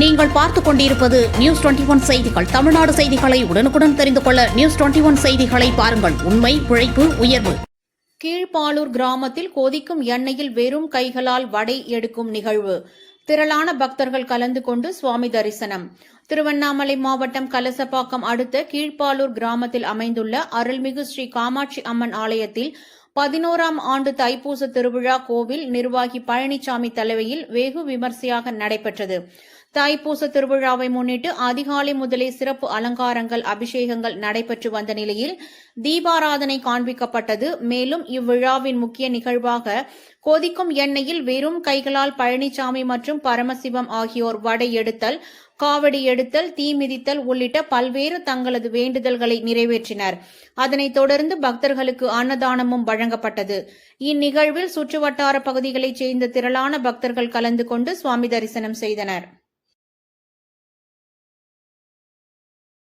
நீங்கள் பார்த்துக் கொண்டிருப்பது நியூஸ் டுவெண்டி ஒன் செய்திகள். தமிழ்நாடு செய்திகளை உடனுக்குடன் தெரிந்து கொள்ள நியூஸ் டுவெண்டி ஒன் செய்திகளை பாருங்கள். உண்மை உழைப்பு உயர்வு. கீழ்ப்பாலூர் கிராமத்தில் கொதிக்கும் எண்ணெயில் வெறும் கைகளால் வடை எடுக்கும் நிகழ்வு. திரளான பக்தர்கள் கலந்து கொண்டு சுவாமி தரிசனம். திருவண்ணாமலை மாவட்டம் கலசப்பாக்கம் அடுத்த கீழ்ப்பாலூர் கிராமத்தில் அமைந்துள்ள அருள்மிகு ஸ்ரீ காமாட்சி அம்மன் ஆலயத்தில் பதினோராம் ஆண்டு தைப்பூச திருவிழா கோவில் நிர்வாகி பழனிசாமி தலைமையில் வெகு விமர்சையாக நடைபெற்றது. தைப்பூச திருவிழாவை முன்னிட்டு அதிகாலை முதலே சிறப்பு அலங்காரங்கள் அபிஷேகங்கள் நடைபெற்று வந்த நிலையில் தீபாராதனை காண்பிக்கப்பட்டது. மேலும் இவ்விழாவின் முக்கிய நிகழ்வாக கொதிக்கும் எண்ணெயில் வெறும் கைகளால் பழனிசாமி மற்றும் பரமசிவம் ஆகியோர் வடை எடுத்தல் காவடி எடுத்தல் தீ மிதித்தல் உள்ளிட்ட பல்வேறு தங்களது வேண்டுதல்களை நிறைவேற்றினர். அதனைத் தொடர்ந்து பக்தர்களுக்கு அன்னதானமும் வழங்கப்பட்டது. இந்நிகழ்வில் சுற்றுவட்டார பகுதிகளைச் சேர்ந்த திரளான பக்தர்கள் கலந்து கொண்டு சுவாமி தரிசனம் செய்தனர்.